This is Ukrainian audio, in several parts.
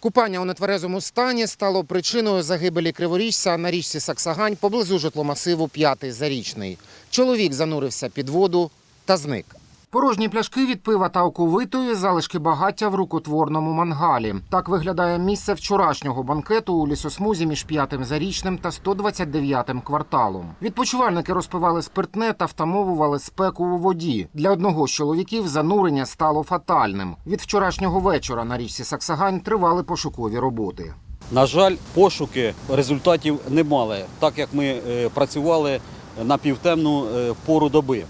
Купання у нетверезому стані стало причиною загибелі криворіжця на річці Саксагань поблизу житломасиву П'ятий Зарічний. Чоловік занурився під воду та зник. Порожні пляшки від пива та оковитої залишки багаття в рукотворному мангалі. Так виглядає місце вчорашнього банкету у лісосмузі між п'ятим зарічним та 129-м кварталом. Відпочивальники розпивали спиртне та втамовували спеку у воді. Для одного з чоловіків занурення стало фатальним. Від вчорашнього вечора на річці Саксагань тривали пошукові роботи. На жаль, пошуки результатів не мали, так як ми е, працювали на півтемну е, пору доби.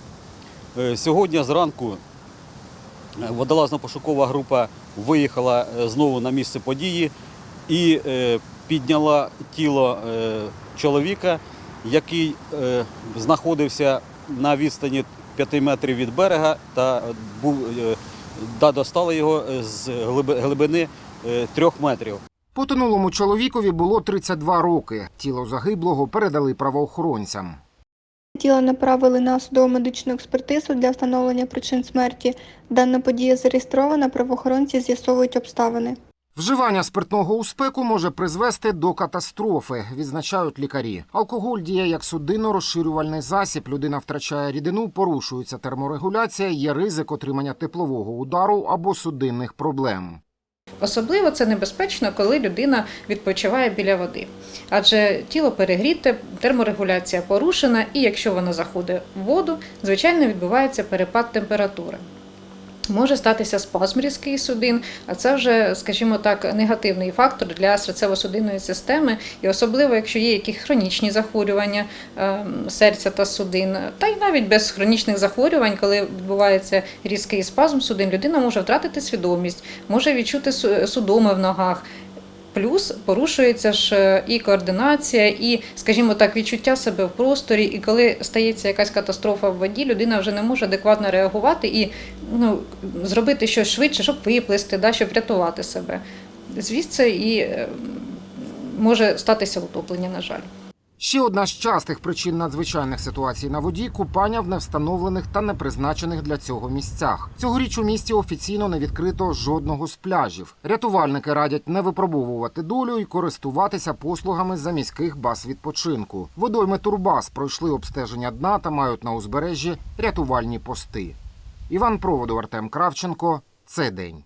Е, Сьогодні зранку е, водолазно-пошукова група виїхала е, знову на місце події і підняла тіло чоловіка, який знаходився на відстані 5 метрів від берега та був та достали його з глибини 3 метрів. Потонулому чоловікові було 32 роки. Тіло загиблого передали правоохоронцям. Тіло направили на судово медичну експертизу для встановлення причин смерті. Дана подія зареєстрована, правоохоронці з'ясовують обставини. Вживання спиртного у спеку може призвести до катастрофи, відзначають лікарі. Алкоголь діє як судинно-розширювальний засіб. Людина втрачає рідину, порушується терморегуляція, є ризик отримання теплового удару або судинних проблем. Особливо це небезпечно, коли людина відпочиває біля води. Адже тіло перегріте, терморегуляція порушена, і якщо вона заходить в воду, звичайно відбувається перепад температури. Може статися спазм різкий судин, а це вже, скажімо так, негативний фактор для серцево-судинної системи, і особливо, якщо є якісь хронічні захворювання е, серця та судин, та й навіть без хронічних захворювань, коли відбувається різкий спазм судин, людина може втратити свідомість, може відчути су- судоми в ногах. Плюс порушується ж е, і координація, і, скажімо так, відчуття себе в просторі. І коли стається якась катастрофа в воді, людина вже не може адекватно реагувати і ну, зробити щось швидше, щоб виплисти, да, щоб врятувати себе. Звідси і е, може статися утоплення, на жаль. Ще одна з частих причин надзвичайних ситуацій на воді купання в невстановлених та не призначених для цього місцях. Цьогоріч у місті офіційно не відкрито жодного з пляжів. Рятувальники радять не випробовувати долю і користуватися послугами за міських баз відпочинку. Водойми Турбас пройшли обстеження дна та мають на узбережжі рятувальні пости. Іван Проводу, Артем Кравченко. Це день.